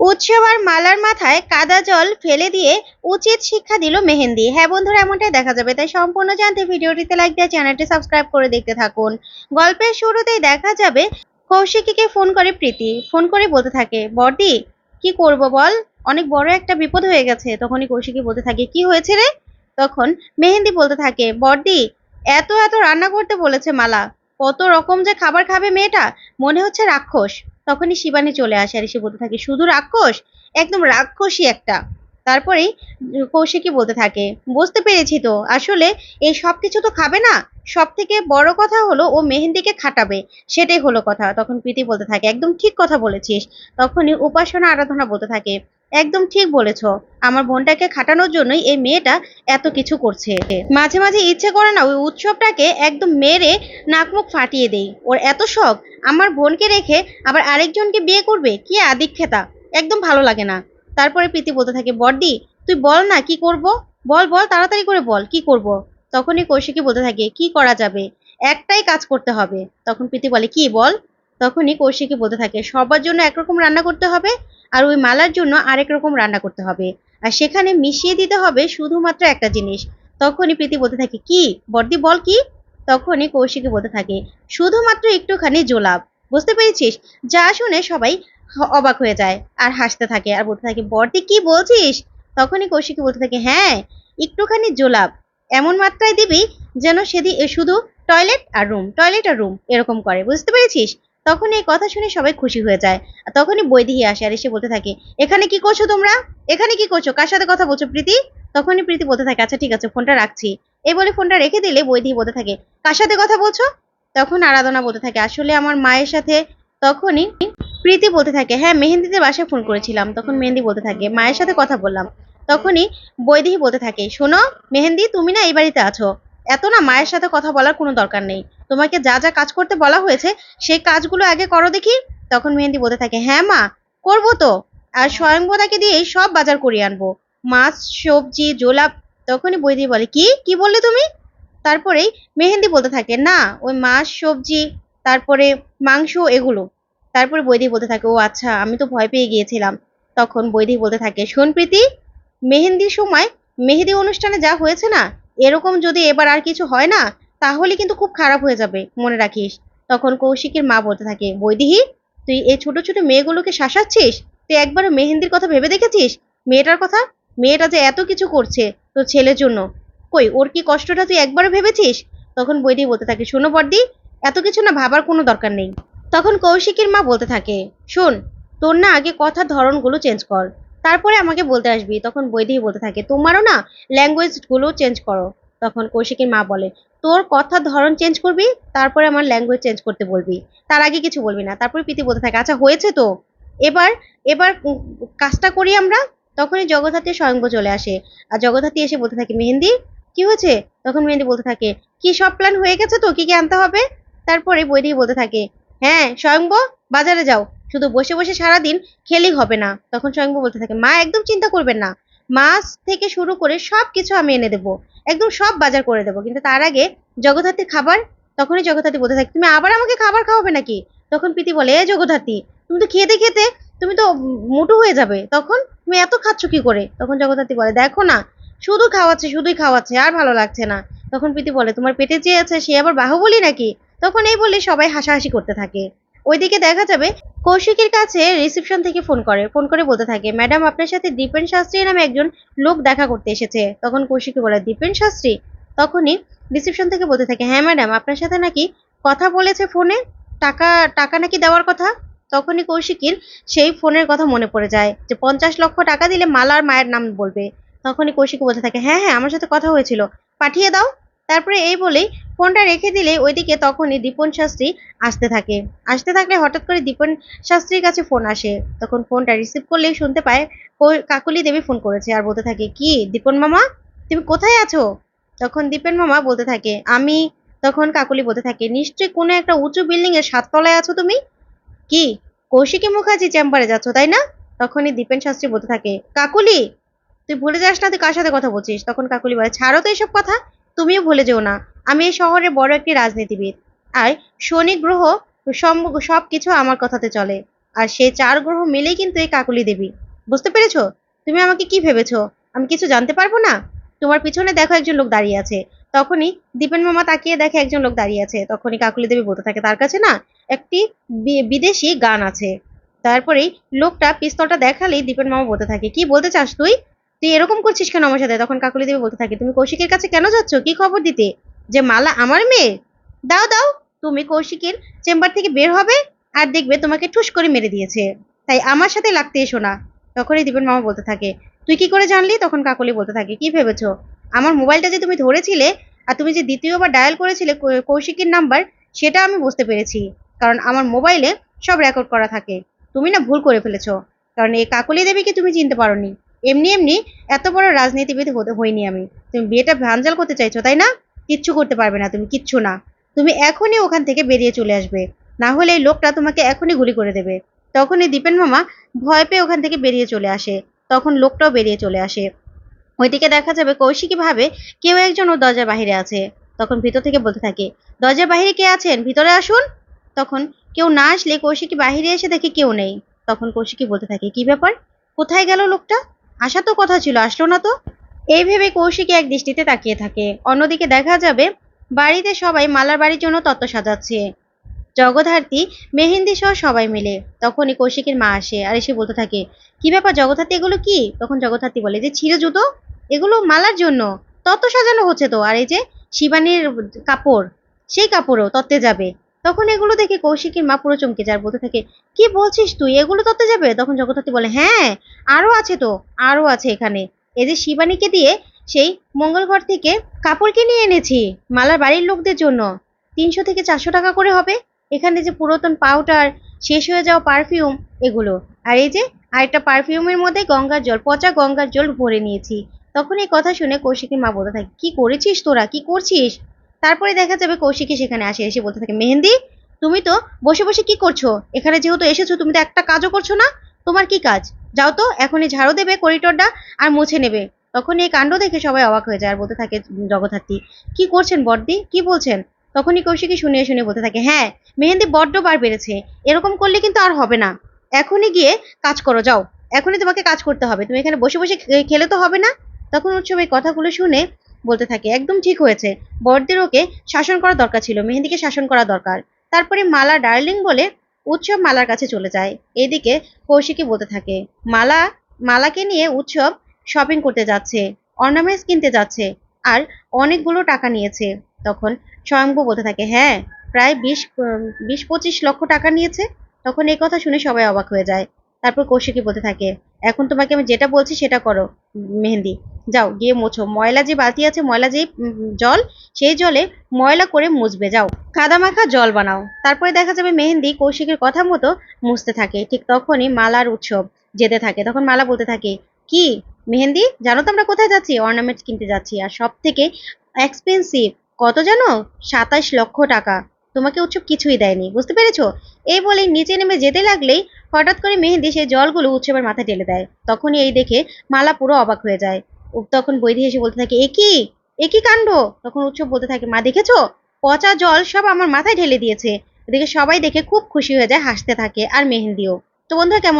উৎসব আর মালার মাথায় কাদা জল ফেলে দিয়ে উচিত শিক্ষা দিল মেহেন্দি। হ্যাঁ বন্ধুরা, এমনটাই দেখা যাবে। তাই সম্পূর্ণ জানতে ভিডিওটিতে লাইক দিয়ে চ্যানেলটি সাবস্ক্রাইব করে দেখতে থাকুন। গল্পের শুরুতেই দেখা যাবে কৌশিকীকে ফোন করে প্রীতি। ফোন করে বলতে থাকে বর্দি কি করব বল? অনেক বড় একটা বিপদ হয়ে গেছে। তখনই কৌশিকী বলতে থাকে, কি হয়েছে রে? তখন মেহেন্দি বলতে থাকে বর্দি এত এত রান্না করতে বলেছে মালা। কত রকম যে খাবার খাবে মেয়েটা? মনে হচ্ছে রাক্ষস। তখনই শিবানী চলে আসে আর এসে বলতে থাকে, শুধু রাক্ষস? একদম রাক্ষসী একটা। তারপরেই কৌশিকী বলতে থাকে, বুঝতে পেরেছি তো, আসলে এই সব কিছু তো খাবে না? সব থেকে বড় কথা হলো ও মেহেন্দিকে খাটাবে, সেটাই হলো কথা। তখন প্রীতি বলতে থাকে, একদম ঠিক কথা বলেছিস। তখনই উপাসনা আরাধনা বলতে থাকে একদম ঠিক বলেছ। আমার বোনটাকে খাটানোর জন্যই এই মেয়েটা এত কিছু করছে। মাঝে মাঝে ইচ্ছে করে না ওই উৎসবটাকে একদম মেরে নাকমুখ ফাটিয়ে দেই। ওর এত শখ, আমার বোনকে রেখে আবার আরেকজনকে বিয়ে করবে? কি আদিক্ষেতা? একদম ভালো লাগে না। তারপরে প্রীতি বলতে থাকে, বর্দি, তুই বল না কি করব? বল বল, তাড়াতাড়ি করে বল, কি করব? তখনই কৌশিকী বলতে থাকে, কি করা যাবে? একটাই কাজ করতে হবে। তখন প্রীতি বলে, কি বল? তখনই কৌশিকী বলতে থাকে, সবার জন্য একরকম রান্না করতে হবে আর ওই মালার জন্য আরেক রকম রান্না করতে হবে। আর সেখানে মিশিয়ে দিতে হবে শুধুমাত্র একটা জিনিস। তখনই প্রীতি বলতে থাকে, কি? বর্দি বল কি? তখনই কৌশিকী বলতে থাকে, শুধুমাত্র একটুখানি জোলাপ বুঝতে পেরেছিস? যা শুনে সবাই অবাক হয়ে যায় আর হাসতে থাকে আর বলতে থাকে বর্দি কি বলছিস? তখনই কৌশিকে বলতে থাকে হ্যাঁ একটুখানি জোলাপ এমন মাত্রায় দিবি যেন সেদি এ শুধু টয়লেট আর রুম টয়লেট আর রুম এরকম করে। বুঝতে পেরেছিস? তখন এই কথা শুনে সবাই খুশি হয়ে যায়। আর তখনই বৈদিহি আসে আর এসে বলতে থাকে, এখানে কি করছ তোমরা? এখানে কি করছ? কার সাথে কথা বলছো প্রীতি? তখনই প্রীতি বলতে থাকে আচ্ছা ঠিক আছে, ফোনটা রাখছি। এই বলে ফোনটা রেখে দিলে বৈদিহি বলতে থাকে, কার সাথে কথা বলছো? তখন আরাধনা বলতে থাকে, আসলে আমার মায়ের সাথে তখনই প্রীতি বলতে থাকে হ্যাঁ মেহেন্দিতে বাসায় ফোন করেছিলাম। তখন মেহেন্দি বলতে থাকে, মায়ের সাথে কথা বললাম। তখনই বৈদেহী বলতে থাকে, শোনো, মেহেন্দি, তুমি না এই বাড়িতে আছো। এত না মায়ের সাথে কথা বলার কোনো দরকার নেই। তোমাকে যা যা কাজ করতে বলা হয়েছে, সেই কাজগুলো আগে করো দেখি। তখন মেহেন্দি বলতে থাকে হ্যাঁ মা, করব তো। আর স্বয়ংবদাকে দিয়ে সব বাজার করিয়ে আনব। মাছ, সবজি, জোলাপ। তখনই বৈদি বলে, কি? কি বললে তুমি? তারপরেই মেহেন্দি বলতে থাকে, না, ওই মাছ, সবজি, তারপরে মাংস এগুলো। তারপরে বৈদি বলতে থাকে, ও আচ্ছা আমি তো ভয় পেয়ে গিয়েছিলাম। তখন বৈদি বলতে থাকে, শোন প্রীতি, মেহেন্দির সময় মেহেদি অনুষ্ঠানে যা হয়েছে না, এরকম যদি এবার আর কিছু হয় না তাহলে কিন্তু খুব খারাপ হয়ে যাবে, মনে রাখিস। তখন কৌশিকের মা বলতে থাকে, বৈদিহি, তুই এই ছোট ছোট মেয়েগুলোকে শাসাচ্ছিস? তুই একবারও মেহেন্দির কথা ভেবে দেখেছিস? মেয়েটার কথা? মেয়েটা যে এত কিছু করছে তোর ছেলের জন্য। কই, ওর কি কষ্টটা তুই একবারও ভেবেছিস? তখন বৈদি বলতে থাকে, শোনো বর্দি, এত কিছু না ভাবার কোনো দরকার নেই। তখন কৌশিকের মা বলতে থাকে, শোন, তোর না আগে কথার ধরনগুলো চেঞ্জ কর। তারপরে আমাকে বলতে আসবি। তখন বৈদেহী বলতে থাকে, তোমারও না ল্যাঙ্গুয়েজগুলো চেঞ্জ করো। তখন কৌশিকের মা বলে, তোর কথার ধরন চেঞ্জ করবি, তারপরে আমার ল্যাঙ্গুয়েজ চেঞ্জ করতে বলবি। তার আগে কিছু বলবি না, তারপরে প্রীতি বলতে থাকে আচ্ছা হয়েছে তো? এবার এবার কাজটা করি আমরা, তখনই জগদ্ধাত্রী স্বয়ংব চলে আসে। আর জগদ্ধাত্রী এসে বলতে থাকে, মেহেন্দি, কি হয়েছে? তখন মেহেন্দি বলতে থাকে, কি সব প্ল্যান হয়ে গেছে তো? কি কি আনতে হবে? তারপরে বৈদেহী বলতে থাকে হ্যাঁ স্বয়ংব বাজারে যাও। শুধু বসে বসে সারাদিন খেলেই হবে না। তখন স্বয়ংব বলতে থাকে, মা, একদম চিন্তা করবেন না। মাছ থেকে শুরু করে সব কিছু আমি এনে দেবো। একদম সব বাজার করে দেবো। কিন্তু তার আগে জগদ্ধাত্রীর খাবার, তখনই জগদ্ধাত্রী বলতে থাকে, তুমি আবার আমাকে খাবার খাওয়াবে নাকি? তখন প্রীতি বলে, এ জগদ্ধাত্রী, তুমি তো খেতে খেতে, তুমি তো মোটু হয়ে যাবে। তখন তুমি এত খাচ্ছ কি করে? তখন জগদ্ধাত্রী বলে, দেখো না, শুধু খাওয়াচ্ছে, শুধুই খাওয়াচ্ছে, আর ভালো লাগছে না। তখন প্রীতি বলে, তোমার পেটে যে আছে, সে আবার বাহুবলি নাকি? তখন এই বলে সবাই হাসাহাসি করতে থাকে। ওইদিকে দেখা যাবে কৌশিকের কাছে রিসেপশন থেকে ফোন করে ফোন করে বলতে থাকে ম্যাডাম আপনার সাথে দীপেন শাস্ত্রী নামে একজন লোক দেখা করতে এসেছে। তখন কৌশিকী বলে, দীপেন শাস্ত্রী? তখনই রিসেপশন থেকে বলতে থাকে হ্যাঁ ম্যাডাম আপনার সাথে নাকি কথা বলেছে ফোনে টাকা টাকা নাকি দেওয়ার কথা? তখনই কৌশিকীর সেই ফোনের কথা মনে পড়ে যায়, যে পঞ্চাশ লক্ষ টাকা দিলে মালার মায়ের নাম বলবে। তখনই কৌশিকী বলতে থাকে হ্যাঁ হ্যাঁ আমার সাথে কথা হয়েছিল, পাঠিয়ে দাও। তারপরে এই বলেই ফোনটা রেখে দিলে ওইদিকে তখনই দীপন শাস্ত্রী আসতে থাকে। আসতে থাকলে হঠাৎ করে দীপন শাস্ত্রীর কাছে ফোন আসে। তখন ফোনটা রিসিভ করলেই শুনতে পায় কাকলি দেবী ফোন করেছে আর বলতে থাকে, কি, দীপন মামা? তুমি কোথায় আছো? তখন দীপেন মামা বলতে থাকে, আমি, তখন কাকুলি বলতে থাকে, নিশ্চয়ই কোনো একটা উঁচু বিল্ডিং এর সাততলায় আছো তুমি? কি, কৌশিকী মুখার্জি চেম্বারে যাচ্ছ, তাই না? তখনই দীপেন শাস্ত্রী বলতে থাকে, কাকুলি, তুই ভুলে যাস না তুই কার সাথে কথা বলছিস? তখন কাকুলি বলে, ছাড়ো তো এসব কথা তুমিও ভুলে যেও না, আমি এই শহরে বড় একটি রাজনীতিবিদ। আর শনি গ্রহ সব কিছু আমার কথাতে চলে, আর সেই চার গ্রহ মিলেই কিন্তু এই কাকুলি দেবী। বুঝতে পেরেছ? তুমি আমাকে কি ভেবেছো? আমি কিছু জানতে পারব না? তোমার পিছনে দেখো একজন লোক দাঁড়িয়ে আছে। তখনই দীপেন মামা তাকিয়ে দেখে একজন লোক দাঁড়িয়ে আছে। তখনই কাকুলি দেবী বলতে থাকে, তার কাছে না একটি বিদেশি গান আছে। তারপরেই লোকটা পিস্তলটা দেখালেই দীপেন মামা বলতে থাকে, কি বলতে চাস তুই? তুই এরকম করছিস কেন আমার সাথে? তখন কাকলি দেবী বলতে থাকে, তুমি কৌশিকের কাছে কেন যাচ্ছ? কি খবর দিতে? যে মালা আমার মেয়ে? দাও দাও, তুমি কৌশিকের চেম্বার থেকে বের হবে আর দেখবে তোমাকে ঠুস করে মেরে দিয়েছে। তাই আমার সাথে লাগতে এসো না। তখনই দীপেন মামা বলতে থাকে, তুই কি করে জানলি? তখন কাকলি বলতে থাকে, কি ভেবেছো? আমার মোবাইলটা যে তুমি ধরেছিলে আর তুমি যে দ্বিতীয়বার ডায়াল করেছিলে কৌশিকের নাম্বার, সেটা আমি বুঝতে পেরেছি। কারণ আমার মোবাইলে সব রেকর্ড করা থাকে। তুমি না ভুল করে ফেলেছো। কারণ এই কাকলি দেবীকে তুমি চিনতে পারোনি। এমনি এমনি এত বড় রাজনীতিবিদ হতে হইনি আমি। তুমি বিয়েটা ভাঞ্জাল করতে চাইছো, তাই না? কিচ্ছু করতে পারবে না তুমি, কিচ্ছু না। তুমি এখনই ওখান থেকে বেরিয়ে চলে আসবে। না হলে এই লোকটা তোমাকে এখনই গুলি করে দেবে। তখনই দীপেন মামা ভয় পেয়ে ওখান থেকে বেরিয়ে চলে আসে। তখন লোকটাও বেরিয়ে চলে আসে। ওইদিকে দেখা যাবে কৌশিকী ভাবে কেউ একজন ও দরজার বাহিরে আছে। তখন ভিতর থেকে বলতে থাকে, দরজার বাহিরে কে আছেন? ভিতরে আসুন। তখন কেউ না আসলে কৌশিকী বাহিরে এসে দেখে কেউ নেই। তখন কৌশিকী বলতে থাকে, কি ব্যাপার? কোথায় গেল লোকটা? আসা তো কথা ছিল, আসলো না তো? এই ভেবে কৌশিকী এক দৃষ্টিতে তাকিয়ে থাকে। অন্যদিকে দেখা যাবে, বাড়িতে সবাই মালার বাড়ির জন্য তত্ত্ব সাজাচ্ছে। জগধার্তী মেহেন্দি সহ সবাই মিলে। তখনই কৌশিকের মা আসে আর এসে বলতে থাকে, কি ব্যাপার জগধার্তী এগুলো কি? তখন জগধার্তী বলে, যে ছিঁড়ে জুতো? এগুলো মালার জন্য। তত্ত্ব সাজানো হচ্ছে তো। আর এই যে, শিবানীর কাপড়, সেই কাপড়ও তত্ত্বে যাবে। তখন এগুলো দেখে কৌশিকের মা পুরো চমকে যায় বলতে থাকে, কি বলছিস তুই? এগুলো তত্ত্বে যাবে? তখন জগদ্ধাত্রী বলে হ্যাঁ আরও আছে তো, আরও আছে এখানে। এই যে শিবানীকে দিয়ে সেই মঙ্গল ঘর থেকে কাপড় কিনে এনেছি, মালার বাড়ির লোকদের জন্য। তিনশো থেকে চারশো টাকা করে হবে। এখানে যে পুরাতন পাউডার, শেষ হয়ে যাওয়া পারফিউম, এগুলো। আর এই যে আরেকটা পারফিউমের মধ্যে গঙ্গার জল, পচা গঙ্গার জল ভরে নিয়েছি। তখন এই কথা শুনে কৌশিকের মা বলতে থাকে, কি করেছিস তোরা? কি করছিস? তারপরে দেখা যাবে কৌশিকী সেখানে আসে, এসে বলতে থাকে, মেহেন্দি, তুমি তো বসে বসে কি করছ? এখানে যেহেতু এসেছ, তুমি তো একটা কাজও করছ না। তোমার কি কাজ? যাও তো, এখনই ঝাড়ু দেবে করিডোরটা আর মুছে নেবে। তখন এই কাণ্ড দেখে সবাই অবাক হয়ে যায় আর বলতে থাকে জগদ্ধাত্রী, কি করছেন বর্দি কি বলছেন? তখনই কৌশিকী শুনে শুনে বলতে থাকে হ্যাঁ মেহেন্দি বড্ড বার বেড়েছে, এরকম করলে কিন্তু আর হবে না। এখনই গিয়ে কাজ করো, যাও। এখনই তোমাকে কাজ করতে হবে। তুমি এখানে বসে বসে খেলে তো হবে না? তখন উৎসব এই কথাগুলো শুনে বলতে থাকে। একদম ঠিক হয়েছে। বড়দের ওকে শাসন করা দরকার ছিল মেহেন্দিকে শাসন করা দরকার। তারপরে মালা ডার্লিং বলে উৎসব মালার কাছে চলে যায়। এদিকে কৌশিকী বলতে থাকে, মালা, মালাকে নিয়ে উৎসব শপিং করতে যাচ্ছে অর্নামেন্টস কিনতে যাচ্ছে, আর অনেকগুলো টাকা নিয়েছে। তখন স্বয়ংভু বলতে থাকে হ্যাঁ প্রায় বিশ বিশ পঁচিশ লক্ষ টাকা নিয়েছে। তখন এই কথা শুনে সবাই অবাক হয়ে যায়। তারপর কৌশিকী বলতে থাকে, এখন তোমাকে আমি যেটা বলছি সেটা করো, মেহেন্দি। যাও, গিয়ে মোছো। ময়লা যে বালতি আছে, ময়লা যে জল, সেই জলে ময়লা করে মুছবে, যাও। কাদা মাখা জল বানাও। তারপরে দেখা যাবে মেহেন্দি কৌশিকের কথা মতো মুছতে থাকে। ঠিক তখনই মালার উৎসব যেতে থাকে। তখন মালা বলতে থাকে, কি, মেহেন্দি? জানো তো আমরা কোথায় যাচ্ছি? অর্নামেন্টস কিনতে যাচ্ছি। আর সব থেকে এক্সপেন্সিভ কত জানো? সাতাশ লক্ষ টাকা। তোমাকে উৎসব কিছুই দেয়নি। বুঝতে পেরেছ? এই বলেই নিচে নেমে যেতে লাগলেই হঠাৎ করে মেহেন্দি সেই জলগুলো উৎসবের মাথায় ঢেলে দেয়। তখনই এই দেখে মালা পুরো অবাক হয়ে যায়। তখন বৈধি এসে বলতে থাকে, এ কি? এ কি কাণ্ড? তখন উৎসব বলতে থাকে, মা, দেখেছ? পচা জল সব আমার মাথায় ঢেলে দিয়েছে। এদিকে সবাই দেখে খুব খুশি হয়ে যায়, হাসতে থাকে, আর মেহেন্দিও। তো বন্ধুরা, কেমন